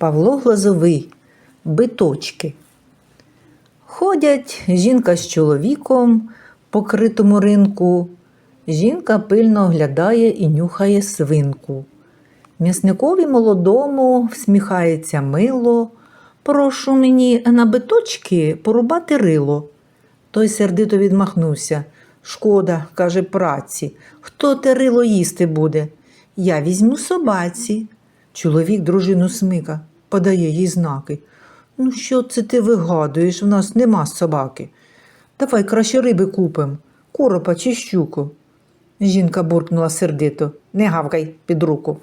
Павло Глазовий. Биточки. Ходять жінка з чоловіком по критому ринку. Жінка пильно оглядає і нюхає свинку. М'ясникові молодому всміхається мило. Прошу мені на биточки порубати рило. Той сердито відмахнувся. Шкода, каже, праці. Хто те рило їсти буде? Я візьму собаці. Чоловік дружину смика, подає їй знаки. Ну, що це ти вигадуєш? В нас нема собаки. Давай краще риби купим, коропа чи щуку. Жінка буркнула сердито. Не гавкай під руку.